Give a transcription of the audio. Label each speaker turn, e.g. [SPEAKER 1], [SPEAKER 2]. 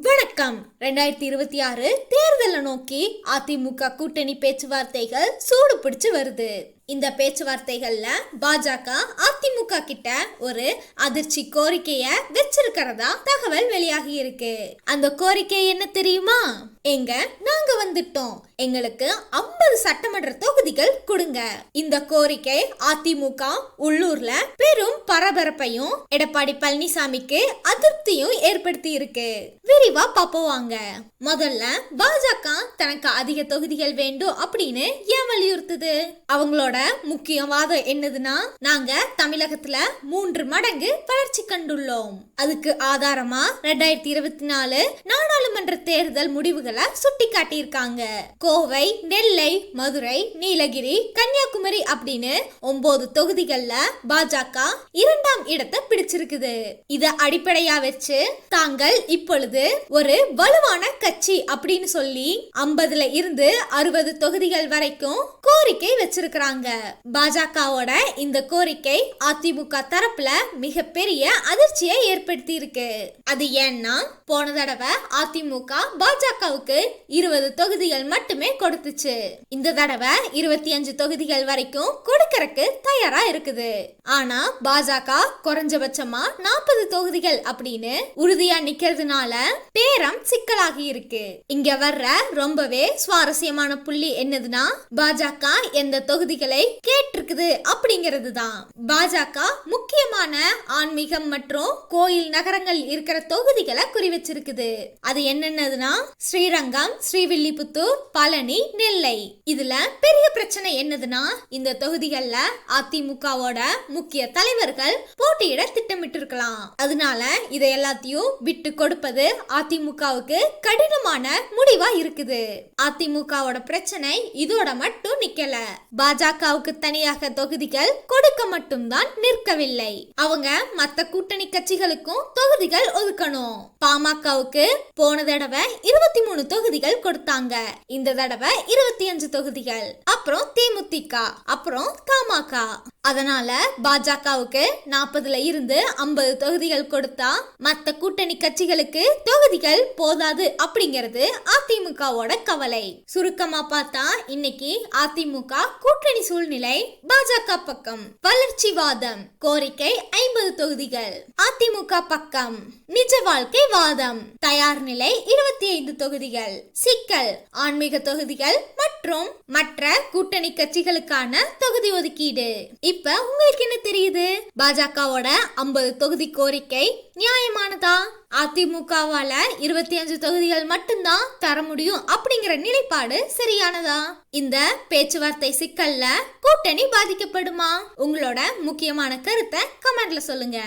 [SPEAKER 1] வணக்கம். ரெண்டாயிரத்தி இருபத்தி ஆறு தேர்தலை நோக்கி அதிமுக கூட்டணி பேச்சுவார்த்தைகள் சூடு பிடிச்சு வருது. இந்த பேச்சுவார்த்தைகள்ல பாஜக அதிமுக கிட்ட ஒரு அதிர்ச்சி கோரிக்கைய வச்சிருக்கிறதா தகவல் வெளியாகி இருக்கு. அந்த கோரிக்கை என்ன தெரியுமா? எங்க நாங்க வந்துட்டோம். எங்களுக்கு ஐம்பது சட்டமன்ற தொகுதிகள் கொடுங்க. இந்த கோரிக்கை அதிமுக உள்ளூர்ல பெரும் பரபரப்பையும் எடப்பாடி பழனிசாமிக்கு அதிருப்தியும் ஏற்படுத்தி இருக்கு. விரிவா பாப்போவாங்க முதல்ல பாஜக தனக்கு அதிக தொகுதிகள் வேண்டும் அப்படின்னு ஏன் வலியுறுத்துது? அவங்களோட இதோட முக்கியவாதம் என்னதுன்னா நாங்க தமிழகத்துல மூன்று மடங்கு வளர்ச்சி கண்டுள்ளோம். அதுக்கு ஆதாரமா ரெண்டாயிரத்தி இருபத்தி நாலு நாடாளுமன்ற தேர்தல் முடிவுகளை சுட்டி காட்டியிருக்காங்க கோவை நெல்லை மதுரை நீலகிரி கன்னியாகுமரி அப்படின்னு ஒன்பது தொகுதிகள்ல பாஜக இரண்டாம் இடத்தை பிடிச்சிருக்குது. இத அடிப்படையா வச்சு தாங்கள் இப்பொழுது ஒரு வலுவான கட்சி அப்படின்னு சொல்லி ஐம்பதுல இருந்து அறுபது தொகுதிகள் வரைக்கும் கோரிக்கை வச்சிருக்கிறாங்க. பாஜகவோட இந்த கோரிக்கை அதிமுக தரப்புல மிகப்பெரிய அதிர்ச்சியை ஏற்படுத்தி இருக்கு அது ஏன்னா போன தடவை அதிமுக பாஜகவுக்கு இருபது தொகுதிகள் மட்டுமே கொடுத்துச்சு. இந்த தடவை இருபத்தி அஞ்சு தொகுதிகள் வரைக்கும் கொடுக்கறக்கு தயாரா இருக்குது. ஆனா பாஜக குறைஞ்சபட்சமா நாற்பது தொகுதிகள் அப்படின்னு உறுதியா நிக்கிறதுனால பேரம் சிக்கலாகி இருக்கு. இங்க வர்ற ரொம்பவே சுவாரஸ்யமான புள்ளி என்னதுன்னா பாஜக எந்த தொகுதிகளை கேட்டிருக்குது அப்படிங்கிறது தான் பாஜக முக்கியமான ஆன்மீகம் மற்றும் கோயில் நகரங்கள் இருக்கிற தொகுதிகளை குறி வச்சிருக்குது அது என்னென்னதுன்னா ஸ்ரீரங்கம் ஸ்ரீவில்லிபுத்தூர் பழனி நெல்லை. இதுல பெரிய பிரச்சனை என்னதுன்னா இந்த தொகுதிகள்ல அதிமுகவோட முக்கிய தலைவர்கள் போட்டியிட திட்டமிட்டு இருக்கலாம் அதனால இதை எல்லாத்தையும் விட்டு கொடுப்பது அதிமுகவுக்கு கடினமான முடிவா இருக்குது. அதிமுகவோட பிரச்சனை இதோட மட்டும் நிக்கல. பாஜகவுக்கு தனியாக தொகுதிகள் கொடுக்க மட்டும்தான் நிற்கவில்லை. அவங்க மத்த கூட்டணி கட்சிகளுக்கும் தொகுதிகள் ஒதுக்கணும். பாமகவுக்கு போன தடவை இருபத்தி மூணு தொகுதிகள் கொடுத்தாங்க. இந்த தடவை இருபத்தி அஞ்சு தொகுதிகள். அப்புறம் தேமுதிக அப்புறம் தமாக அதனால பாஜகவுக்கு நாற்பதுல இருந்து ஐம்பது தொகுதிகள் கொடுத்தா மத்த கூட்டணி கட்சிகளுக்கு தொகுதிகள் போதாது அப்படிங்கிறது அதிமுகவோட கவலை. சுருக்கமா பார்த்தா இன்னைக்கு அதிமுக கூட்டணி சூழ்நிலை பாஜக பக்கம். வளர்ச்சிவாதம் கோரிக்கை ஐம்பது தொகுதிகள். அதிமுக பக்கம் நிஜ வாழ்க்கை வாதம். தயார் நிலை இருபத்தி ஐந்து தொகுதிகள். சிக்கல் ஆன்மீக தொகுதிகள் மற்றும் மற்ற கூட்டணி கட்சிகளுக்கான தொகுதி ஒதுக்கீடு. இப்ப உங்களுக்கு என்ன தெரியுது? பாஜகவோட ஐம்பது தொகுதி கோரிக்கை நியாயமானதா? அதிமுகவால இருபத்தி அஞ்சு தொகுதிகள் மட்டும்தான் தர முடியும் அப்படிங்கிற நிலைப்பாடு சரியானதா? இந்த பேச்சுவார்த்தை சிக்கல்ல கூட்டணி பாதிக்கப்படுமா? உங்களோட முக்கியமான கருத்தை கமெண்ட்ல சொல்லுங்க.